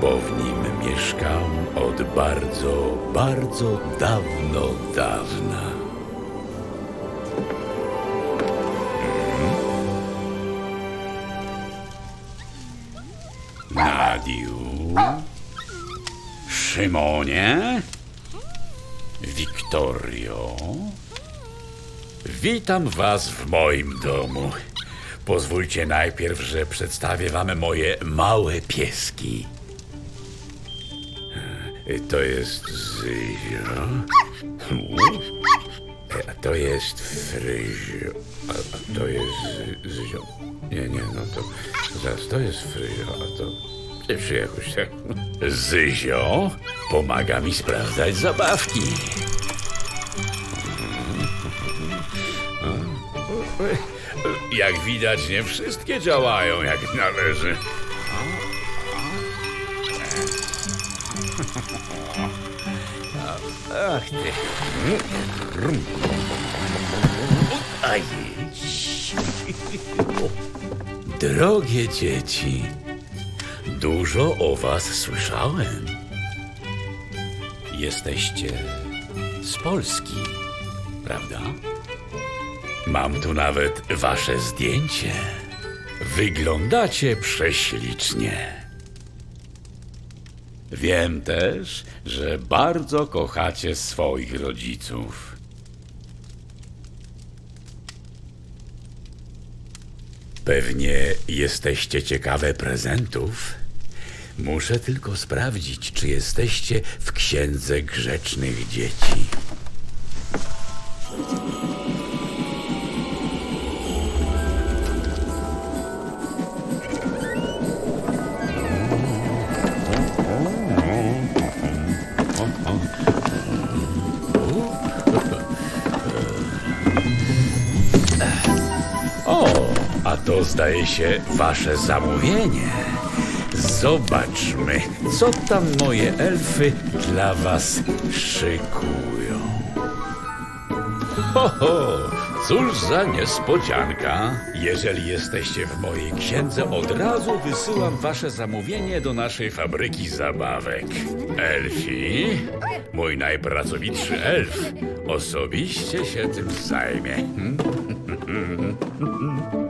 bo w nim mieszkam od bardzo, bardzo dawno, dawna. Nadiu, Szymonie, Wiktorio, witam was w moim domu. Pozwólcie najpierw, że przedstawię wam moje małe pieski. E, To jest Zyzio. E, A to jest Fryzio. A, to jest Zy- Zyzio. Nie, nie, no to, zaraz, to jest Fryzio, a to... Czy jakoś tak... Zyzio pomaga mi sprawdzać zabawki. Jak widać, nie wszystkie działają jak należy. Ach. Drogie dzieci, dużo o was słyszałem. Jesteście z Polski, prawda? Mam tu nawet wasze zdjęcie. Wyglądacie prześlicznie. Wiem też, że bardzo kochacie swoich rodziców. Pewnie jesteście ciekawe prezentów. Muszę tylko sprawdzić, czy jesteście w księdze grzecznych dzieci. O, a to zdaje się wasze zamówienie. Zobaczmy, co tam moje elfy dla was szykują. Ho, ho, cóż za niespodzianka. Jeżeli jesteście w mojej księdze, od razu wysyłam wasze zamówienie do naszej fabryki zabawek. Elfi, mój najpracowitszy elf, osobiście się tym zajmie.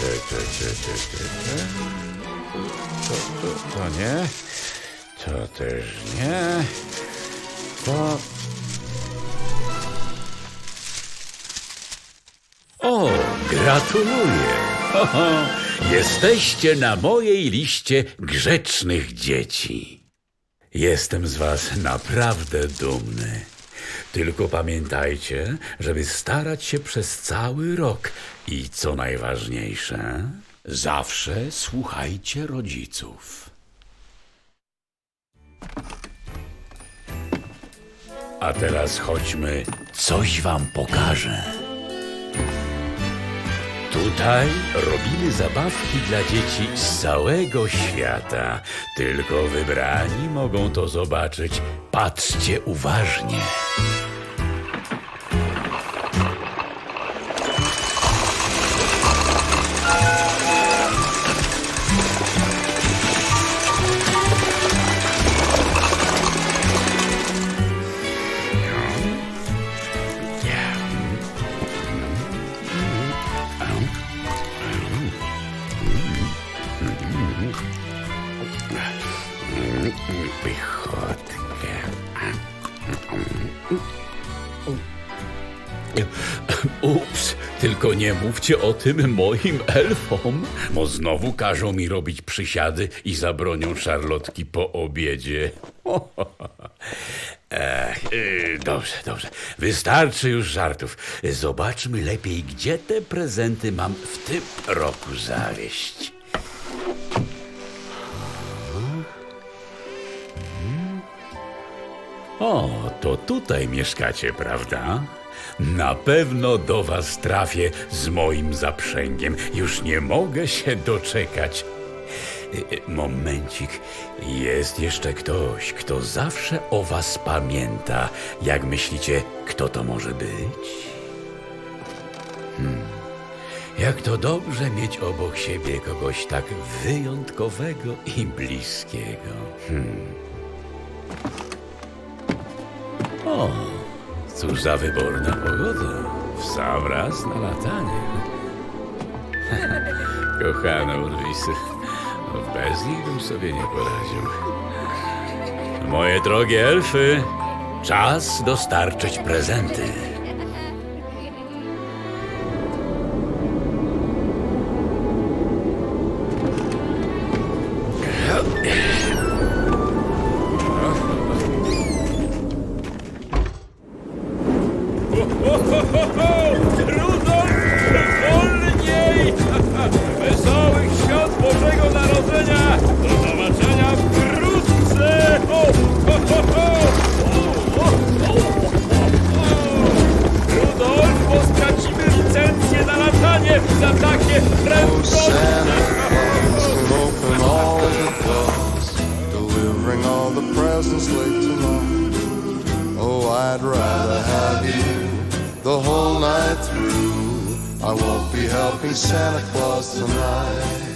To, to, to. To, to, to nie. To też nie. To... O, gratuluję. Ho, ho. Jesteście na mojej liście grzecznych dzieci. Jestem z was naprawdę dumny. Tylko pamiętajcie, żeby starać się przez cały rok i co najważniejsze, zawsze słuchajcie rodziców. A teraz chodźmy, coś wam pokażę. Tutaj robimy zabawki dla dzieci z całego świata. Tylko wybrani mogą to zobaczyć. Patrzcie uważnie. Ups, tylko nie mówcie o tym moim elfom, bo znowu każą mi robić przysiady i zabronią szarlotki po obiedzie. Ech, yy, dobrze, dobrze. Wystarczy już żartów. Zobaczmy lepiej, gdzie te prezenty mam w tym roku zawieść. O, to tutaj mieszkacie, prawda? Na pewno do was trafię z moim zaprzęgiem. Już nie mogę się doczekać. Y, y, Momencik. Jest jeszcze ktoś, kto zawsze o was pamięta. Jak myślicie, kto to może być? Hmm. Jak to dobrze mieć obok siebie kogoś tak wyjątkowego i bliskiego. O, cóż za wyborna pogoda. W sam raz na latanie. Kochane Urwisy, bez nich bym sobie nie poradził. Moje drogie elfy, czas dostarczyć prezenty. Rudolf, the whole night through. I won't be helping Santa Claus tonight.